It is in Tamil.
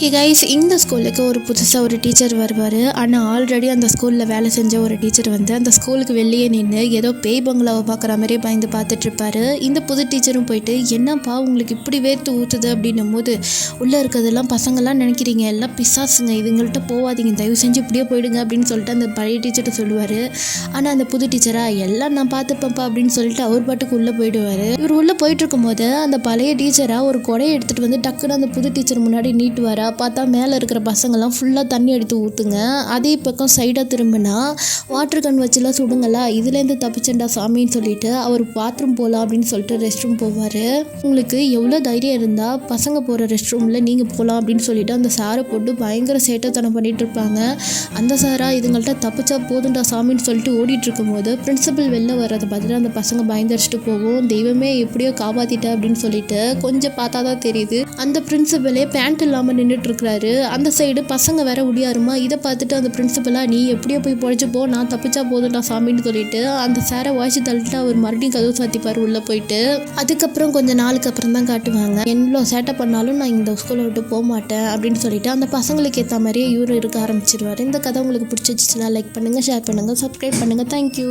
ஹே கைஸ் இந்த ஸ்கூலுக்கு ஒரு புதுசாக ஒரு டீச்சர் வருவார். ஆனால் ஆல்ரெடி அந்த ஸ்கூலில் வேலை செஞ்ச ஒரு டீச்சர் வந்து அந்த ஸ்கூலுக்கு வெளியே நின்று ஏதோ பேய் பங்களாவை பார்க்குற மாதிரியே பயந்து பார்த்துட்ருப்பாரு இந்த புது டீச்சரும் போயிட்டு என்னப்பா உங்களுக்கு இப்படி வேர்த்து ஊற்றுது அப்படின்னும் போது உள்ளே இருக்கிறதெல்லாம் பசங்கள்லாம் நினைக்கிறீங்க. எல்லாம் பிசாசுங்க. இதுங்கள்ட்ட போகாதீங்க தயவு செஞ்சு இப்படியே போயிடுங்க. அப்படின்னு சொல்லிட்டு அந்த பழைய டீச்சர்கிட்ட சொல்லுவார். ஆனால் அந்த புது டீச்சராக எல்லாம் நான் பார்த்துப்பேன்ப்பா அப்படின்னு சொல்லிட்டு அவர் பாட்டுக்கு உள்ளே போயிடுவார். இவர் உள்ளே போயிட்டு இருக்கும்போது அந்த பழைய டீச்சராக ஒரு கொடையை எடுத்துகிட்டு வந்து டக்குன்னு அந்த புது டீச்சர் முன்னாடி நீட்டுவாரா? பார்த்தா மேலே இருக்கிற பசங்கள்லாம் ஃபுல்லாக தண்ணி எடுத்து ஊற்றுங்க அதே பக்கம் சைடாக திரும்பினா வாட்டர் கன் வச்சுலாம் சுடுங்களா இதுலேருந்து தப்பிச்சேன்டா சாமின்னு சொல்லிட்டு அவர் பாத்ரூம் போகலாம் அப்படின்னு சொல்லிட்டு ரெஸ்ட் ரூம் போவார். உங்களுக்கு எவ்வளோ தைரியம் இருந்தால் பசங்க போகிற ரெஸ்ட் ரூமில் நீங்கள் போகலாம் அப்படின்னு சொல்லிட்டு அந்த சாரை போட்டு பயங்கர சேட்டத்தனம் பண்ணிகிட்டு இருப்பாங்க. அந்த சாரா இதுங்கள்ட்ட தப்பிச்சா போதும்டா சாமின்னு சொல்லிட்டு ஓடிட்டு இருக்கும்போது பிரின்சிபல் வெளில வர்றதை பார்த்துட்டு அந்த பசங்க பயந்தரிச்சிட்டு போகும். தெய்வமே எப்படியோ காப்பாற்றிட்டேன் அப்படின்னு சொல்லிட்டு கொஞ்சம் பார்த்தா தான் தெரியுது. அந்த பிரின்சிபலே பேண்ட் இல்லாமல் நின்றுட்டு இருக்கிறாரு அந்த சைடு பசங்க வேற ஒடியாருமா? இதை பார்த்துட்டு அந்த பிரின்சிபலாக நீ எப்படியோ போய் பொழைச்சு போ நான் தப்பிச்சா போதும்டா சாமின்னு சொல்லிட்டு அந்த சாரை வாய்ச்சி தள்ளிட்டு அவர் மறுபடியும் கதவு சாத்திப்பார் உள்ளே போயிட்டு. அதுக்கப்புறம் கொஞ்சம் நாளுக்கு அப்புறம் தான் காட்டுவாங்க. எவ்வளோ சேட்டை பண்ணாலும் நான் இந்த ஸ்கூலை விட்டு போக மாட்டேன் அப்படின்னு சொல்லிட்டு அந்த பசங்களுக்கு ஏற்ற மாதிரியே இவரு இருக்க ஆரம்பிச்சிருவார். இந்த கதை உங்களுக்கு பிடிச்சிச்சுன்னா லைக் பண்ணுங்கள் ஷேர் பண்ணுங்கள் சப்ஸ்கிரைப் பண்ணுங்கள் தேங்க்யூ